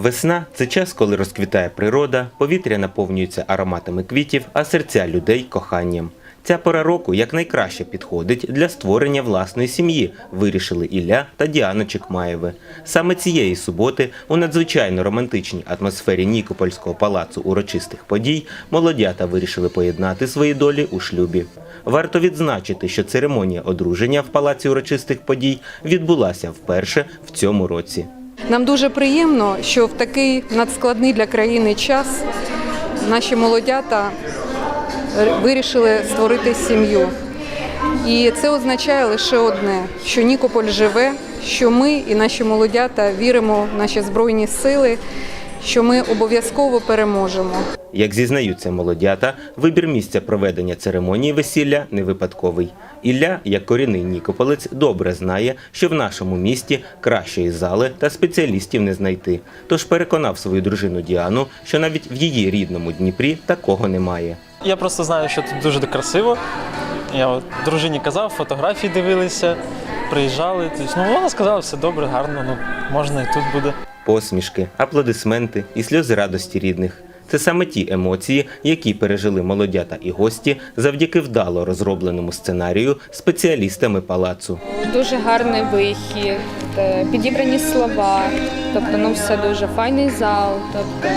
Весна це час, коли розквітає природа, повітря наповнюється ароматами квітів, а серця людей коханням. Ця пора року якнайкраще підходить для створення власної сім'ї, вирішили Ілля та Діана Чекмаєви. Саме цієї суботи у надзвичайно романтичній атмосфері Нікопольського палацу урочистих подій молодята вирішили поєднати свої долі у шлюбі. Варто відзначити, що церемонія одруження в палаці урочистих подій відбулася вперше в цьому році. Нам дуже приємно, що в такий надскладний для країни час наші молодята вирішили створити сім'ю. І це означає лише одне: що Нікополь живе, що ми і наші молодята віримо в наші збройні сили, що ми обов'язково переможемо. Як зізнаються молодята, вибір місця проведення церемонії весілля не випадковий. Ілля, як корінний нікополець, добре знає, що в нашому місті кращої зали та спеціалістів не знайти. Тож переконав свою дружину Діану, що навіть в її рідному Дніпрі такого немає. Я просто знаю, що тут дуже красиво. Я от дружині казав, фотографії дивилися, приїжджали. Тобто, ну, вона сказала, все добре, гарно, ну можна і тут буде. Посмішки, аплодисменти і сльози радості рідних. Це саме ті емоції, які пережили молодята і гості завдяки вдало розробленому сценарію спеціалістами палацу. Дуже гарний вихід, е, підібрані слова. Тобто, ну все дуже файний зал, тобто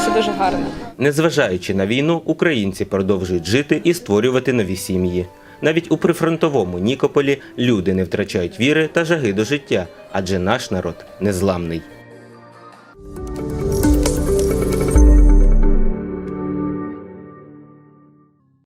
все дуже гарно. Незважаючи на війну, українці продовжують жити і створювати нові сім'ї. Навіть у прифронтовому Нікополі люди не втрачають віри та жаги до життя, адже наш народ незламний.